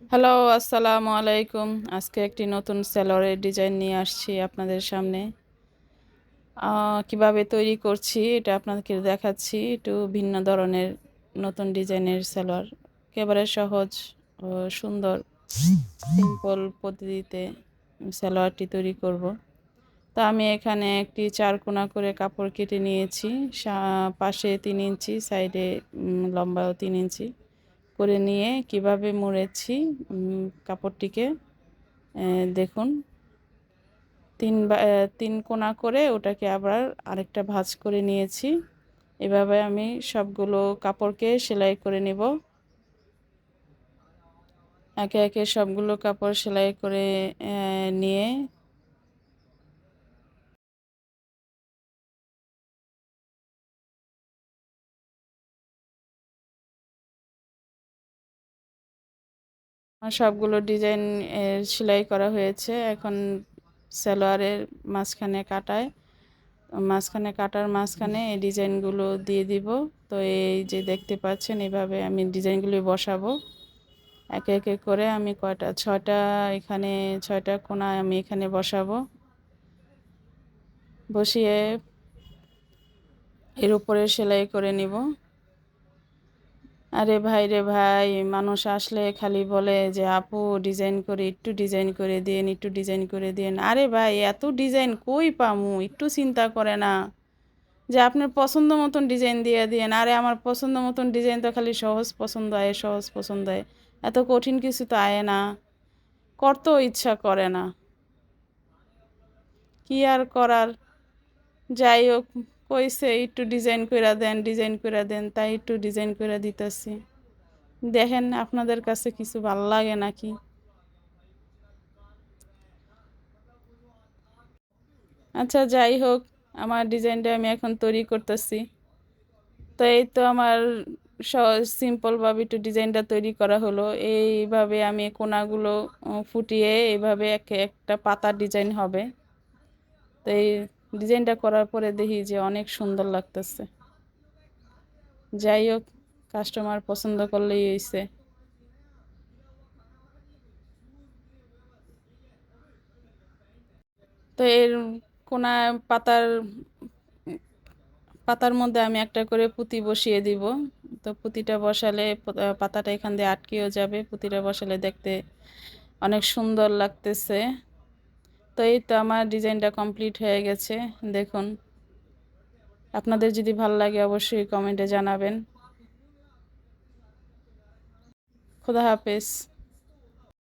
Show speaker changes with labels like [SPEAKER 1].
[SPEAKER 1] Hello আসসালামু আলাইকুম আজকে একটি নতুন সেলরের ডিজাইন নিয়ে আসছি আপনাদের সামনে। কীভাবে তৈরি করছি এটা আপনাদেরকে দেখাচ্ছি। একটু ভিন্ন ধরনের নতুন ডিজাইনের সেলোয়ার একেবারে সহজ ও সুন্দর সিম্পল পদ্ধতিতে সেলোয়ারটি তৈরি করব। তা আমি এখানে একটি চার কোনা করে কাপড় কেটে নিয়েছি। পাশে তিন ইঞ্চি সাইডে লম্বাও তিন ইঞ্চি। করে নিয়ে কীভাবে মুড়েছি কাপড়টিকে দেখুন। তিন তিন কোনা করে ওটাকে আবার আরেকটা ভাঁজ করে নিয়েছি। এভাবে আমি সবগুলো কাপড়কে সেলাই করে নিব। একে একে সবগুলো কাপড় সেলাই করে নিয়ে আমার সবগুলো ডিজাইন সেলাই করা হয়েছে। এখন সালোয়ারের মাঝখানে কাটায়। মাঝখানে কাটার মাঝখানে এই ডিজাইনগুলো দিয়ে দিব। তো এই যে দেখতে পাচ্ছেন, এভাবে আমি ডিজাইনগুলি বসাবো। একে একে করে আমি কয়টা, ছয়টা এখানে, ছয়টা কোনা আমি এখানে বসাবো। বসিয়ে এর উপরে সেলাই করে নিব। আরে ভাই রে ভাই, মানুষ আসলে খালি বলে যে, আপু ডিজাইন করে, একটু ডিজাইন করে দিন, একটু ডিজাইন করে দিন। আরে ভাই, এত ডিজাইন কই পামু? একটু চিন্তা করে না। যে, আপনার পছন্দ মতন ডিজাইন দিয়ে দিন। আরে, আমার পছন্দ মতন ডিজাইন তো খালি সহজ পছন্দ হয় সহজ পছন্দ হয় এত কঠিন কিছু তো আয় না। করতেও ইচ্ছা করে না। কি আর করার? যাই হোক। কইছে, একটু ডিজাইন করে দেন ডিজাইন করে দেন তাই একটু ডিজাইন করে দিতেছি। দেখেন আপনাদের কাছে কিছু ভালো লাগে নাকি? আচ্ছা যাই হোক, আমার ডিজাইনটা আমি এখন তৈরি করতেছি। তো এই তো আমার সহজ সিম্পলভাবে একটু ডিজাইনটা তৈরি করা হলো। এইভাবে আমি কোনাগুলো ফুটিয়ে এইভাবে এক একটা পাতার ডিজাইন হবে। তো এই ডিজাইনটা করার পরে দেখি যে অনেক সুন্দর লাগতেছে। যাই হোক কাস্টমার পছন্দ করলেই হয়েছে তো এর কোনা পাতার পাতার মধ্যে আমি একটা করে পুঁতি বসিয়ে দিব। তো পুঁতিটা বসালে পাতাটা এখান দিয়ে আটকেও যাবে। পুঁতিটা বসালে দেখতে অনেক সুন্দর লাগতেছে। তো এই তো আমার ডিজাইনটা কমপ্লিট হয়ে গেছে। দেখুন, আপনাদের যদি ভালো লাগে অবশ্যই কমেন্টে জানাবেন। খুদা হাফেজ।